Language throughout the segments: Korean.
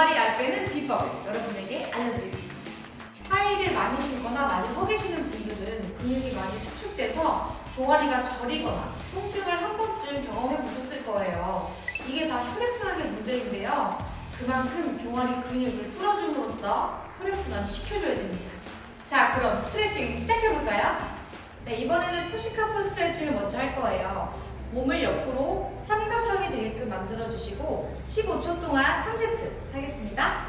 종아리 알 빼는 비법을 여러분에게 알려드리겠습니다. 하이힐을 많이 신거나 많이 서 계시는 분들은 근육이 많이 수축돼서 종아리가 저리거나 통증을 한 번쯤 경험해 보셨을 거예요. 이게 다 혈액순환의 문제인데요. 그만큼 종아리 근육을 풀어줌으로써 혈액순환을 시켜줘야 됩니다. 자, 그럼 스트레칭 시작해볼까요? 네, 이번에는 푸시카프 스트레칭을 먼저 할 거예요. 몸을 옆으로 삼각형이 되게끔 만들어주시고 15초 동안 3세트 하겠습니다.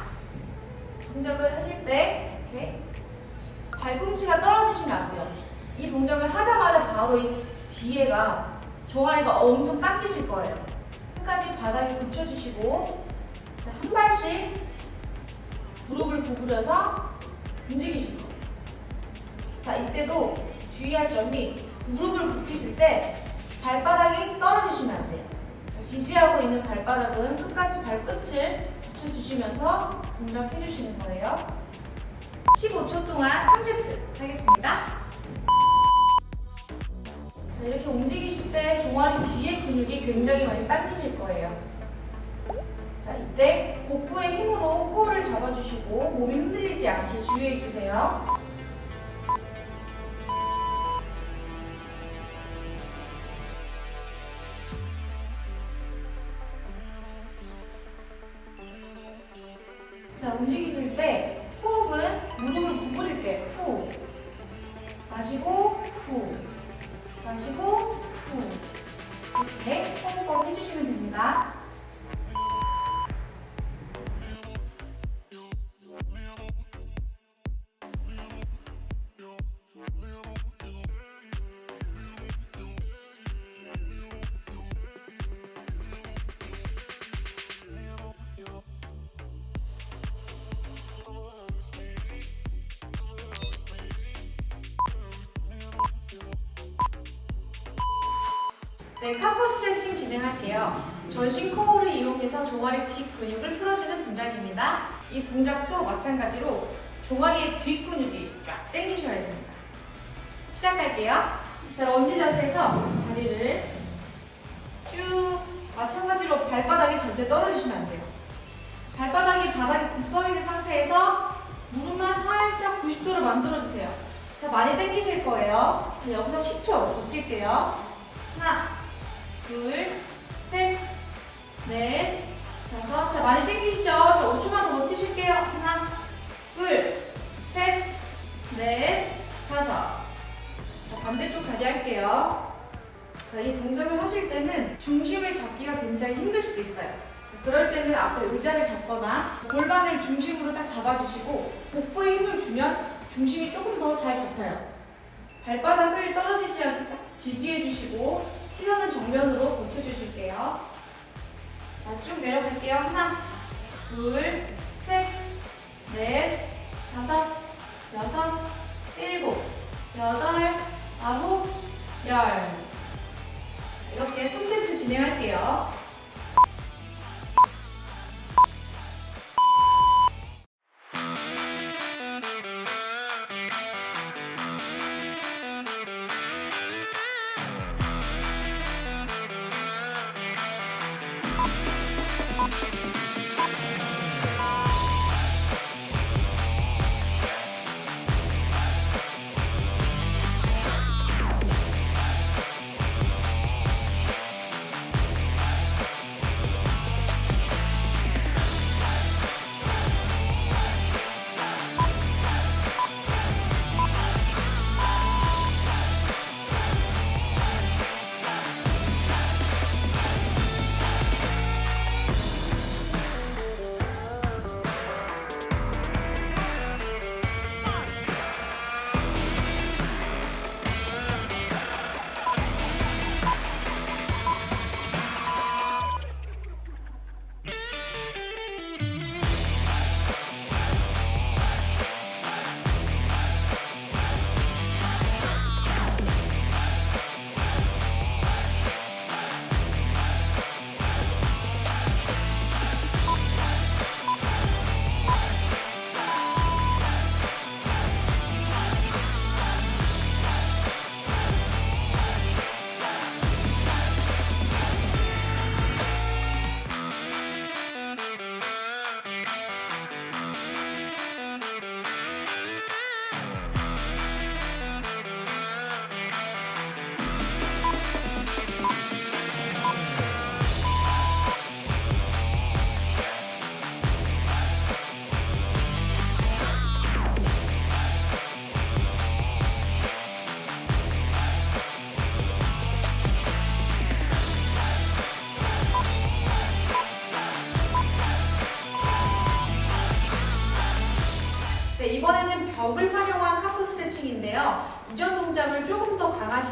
동작을 하실 때 이렇게 발꿈치가 떨어지지 마세요. 이 동작을 하자마자 바로 이 뒤에가 종아리가 엄청 당기실 거예요. 끝까지 바닥에 붙여주시고 자, 한 발씩 무릎을 구부려서 움직이실 거예요. 자, 이때도 주의할 점이 무릎을 굽히실 때 발바닥이 떨어지시면 안 돼요. 자, 지지하고 있는 발바닥은 끝까지 발끝을 붙여주시면서 동작해 주시는 거예요. 15초 동안 3세트 하겠습니다. 자, 이렇게 움직이실 때 종아리 뒤에 근육이 굉장히 많이 당기실 거예요. 자, 이때 복부의 힘으로 코어를 잡아주시고 몸이 흔들리지 않게 주의해 주세요. 네, 카포 스트레칭 진행할게요. 전신 코어를 이용해서 종아리 뒷 근육을 풀어주는 동작입니다. 이 동작도 마찬가지로 종아리의 뒷 근육이 쫙 당기셔야 됩니다. 시작할게요. 자, 런지 자세에서 다리를 쭉 마찬가지로 발바닥이 절대 떨어지시면 안 돼요. 발바닥이 바닥에 붙어 있는 상태에서 무릎만 살짝 90도로 만들어주세요. 자, 많이 당기실 거예요. 자, 여기서 10초 버틸게요. 하나, 둘, 셋, 넷, 다섯. 자, 많이 당기시죠? 저 5초만 더 버티실게요. 하나, 둘, 셋, 넷, 다섯. 자, 반대쪽 다리 할게요. 자, 이 동작을 하실 때는 중심을 잡기가 굉장히 힘들 수도 있어요. 그럴 때는 앞에 의자를 잡거나 골반을 중심으로 딱 잡아주시고 복부에 힘을 주면 중심이 조금 더 잘 잡혀요. 발바닥을 떨어지지 않게 딱 지지해 주시고 시선은 정면으로 고쳐주실게요. 자, 쭉 내려갈게요. 하나, 둘, 셋, 넷, 다섯, 여섯, 일곱, 여덟, 아홉, 열. 자, 이렇게 3세트 진행할게요.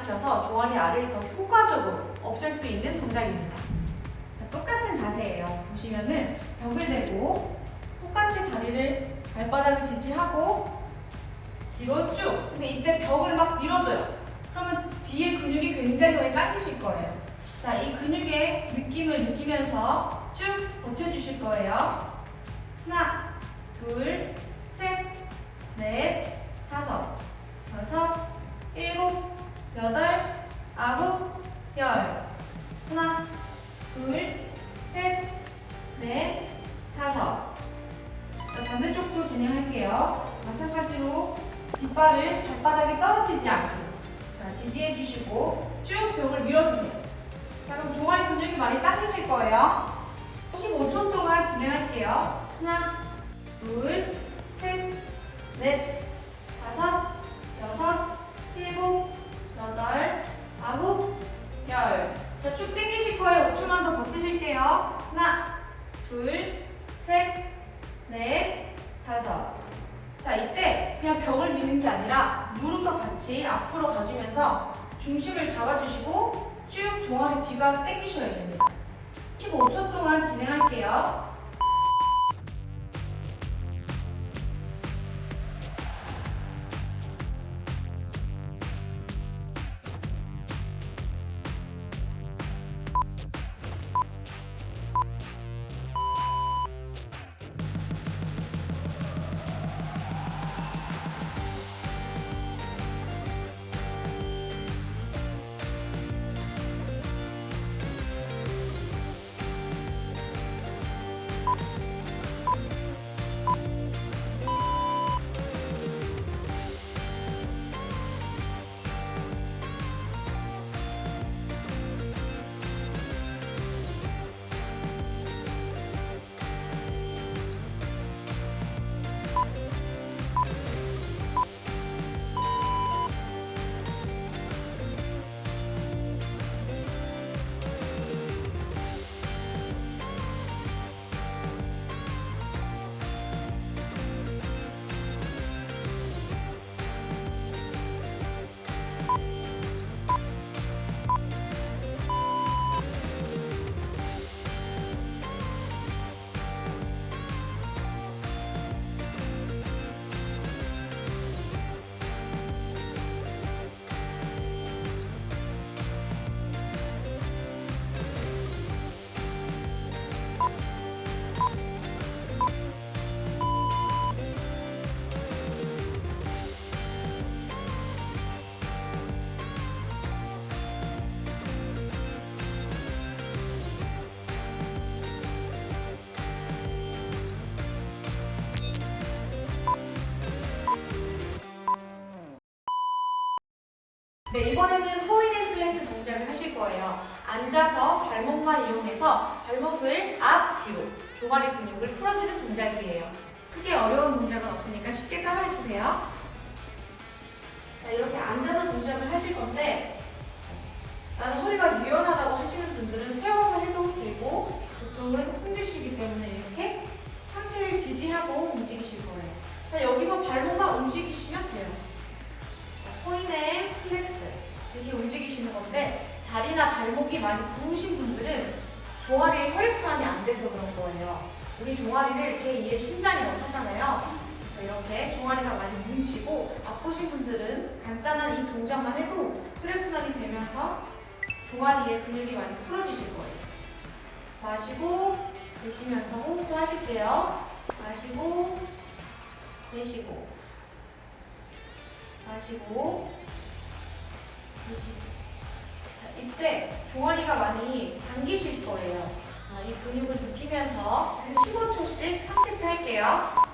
강화시켜서 종아리 아래를 더 효과적으로 없앨 수 있는 동작입니다. 자, 똑같은 자세예요. 보시면은 벽을 대고 똑같이 다리를 발바닥을 지지하고 뒤로 쭉. 근데 이때 벽을 막 밀어줘요. 그러면 뒤에 근육이 굉장히 많이 당기실 거예요. 자, 이 근육의 느낌을 느끼면서 쭉 버텨주실 거예요. 하나, 둘, 셋, 15초 동안 진행할게요. 하나, 둘, 셋, 넷, 다섯, 여섯, 일곱, 여덟, 아홉, 열. 자, 쭉 당기실 거예요. 5초만 더 버티실게요. 하나, 둘, 셋, 넷, 다섯. 자, 이때 그냥 벽을 미는 게 아니라 무릎과 같이 앞으로 가주면서 중심을 잡아주시고 쭉 종아리 뒤가 당기셔야 됩니다. 15초 동안 진행할게요. 네, 이번에는 포인앤 플렉스 동작을 하실 거예요. 앉아서 발목만 이용해서 발목을 앞, 뒤로 종아리 근육을 풀어주는 동작이에요. 크게 어려운 동작은 없으니까 쉽게 따라해주세요. 자, 이렇게 앉아서 동작을 하실 건데 나는 허리가 유연하다고 하시는 분들은 세워서 해도 되고 보통은 힘드시기 때문에 이렇게 상체를 지지하고 움직이실 거예요. 자, 여기서 발목만 움직이시면 돼요. 건데 다리나 발목이 많이 부으신 분들은 종아리에 혈액순환이 안 돼서 그런 거예요. 우리 종아리를 제2의 심장이라고 하잖아요. 그래서 이렇게 종아리가 많이 뭉치고 아프신 분들은 간단한 이 동작만 해도 혈액순환이 되면서 종아리의 근육이 많이 풀어지실 거예요. 마시고 내쉬면서 호흡도 하실게요. 마시고 내쉬고 마시고 내쉬고 자 이때 종아리가 많이 당기실 거예요. 아, 이 근육을 느끼면서 15초씩 상체트 할게요.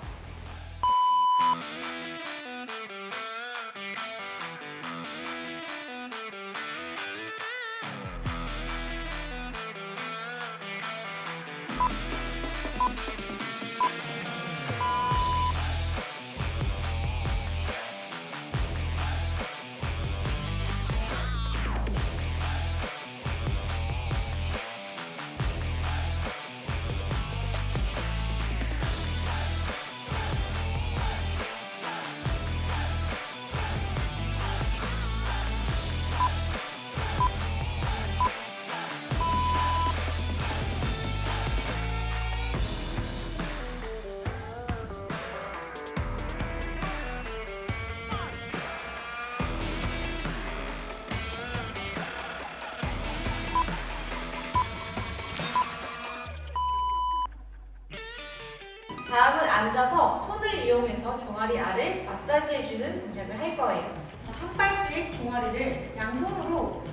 다음은 앉아서 손을 이용해서 종아리 알을 마사지해주는 동작을 할 거예요. 자, 한 발씩 종아리를 양손으로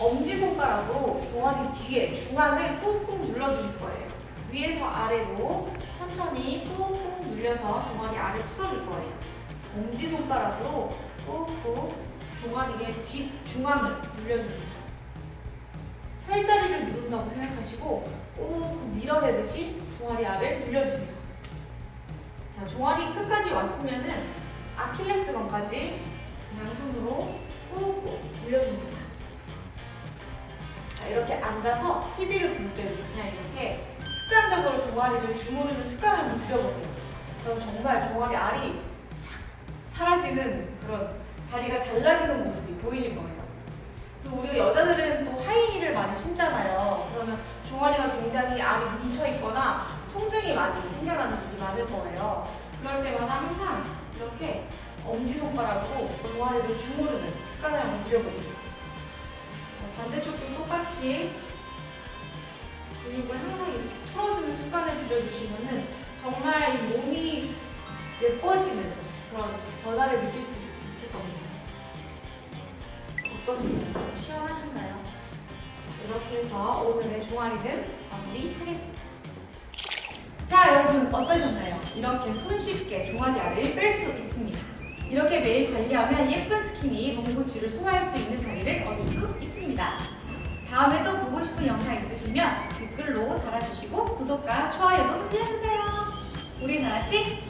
엄지손가락으로 종아리 뒤에 중앙을 꾹꾹 눌러주실 거예요. 위에서 아래로 천천히 꾹꾹 눌려서 종아리 알을 풀어줄 거예요. 엄지손가락으로 꾹꾹 종아리의 뒷 중앙을 눌려줍니다. 혈자리를 누른다고 생각하시고 꾹 밀어내듯이 종아리 알을 눌려주세요. 자, 종아리 끝까지 왔으면은 아킬레스건까지 양손으로 꾹꾹 눌려줍니다. 자, 이렇게 앉아서 TV를 볼 때도 그냥 이렇게 습관적으로 종아리를 주무르는 습관을 한번 들여보세요. 그럼 정말 종아리 알이 싹 사라지는 그런 다리가 달라지는 모습이 보이실 거예요. 그리고 우리가 여자들은 또 하이힐을 많이 신잖아요. 그러면 종아리가 굉장히 알이 뭉쳐 있거나 통증이 많이 생겨나는 분이 많을 거예요. 그럴 때마다 항상 이렇게 엄지손가락으로 종아리를 주무르는 습관을 한번 들여보세요. 자, 반대쪽도 똑같이 근육을 항상 이렇게 풀어주는 습관을 들여주시면은 정말 이 몸이 예뻐지는 그런 변화를 느낄 수 있, 있을 겁니다. 어떠신가요? 좀 시원하신가요? 이렇게 해서 오늘의 종아리는 이렇게 손쉽게 종아리 알을 뺄수 있습니다. 이렇게 매일 관리하면 예쁜 스키니 롱부츠를 소화할 수 있는 다리를 얻을 수 있습니다. 다음에 또 보고 싶은 영상 있으시면 댓글로 달아주시고 구독과 좋아요도 눌러주세요. 우리 다 같이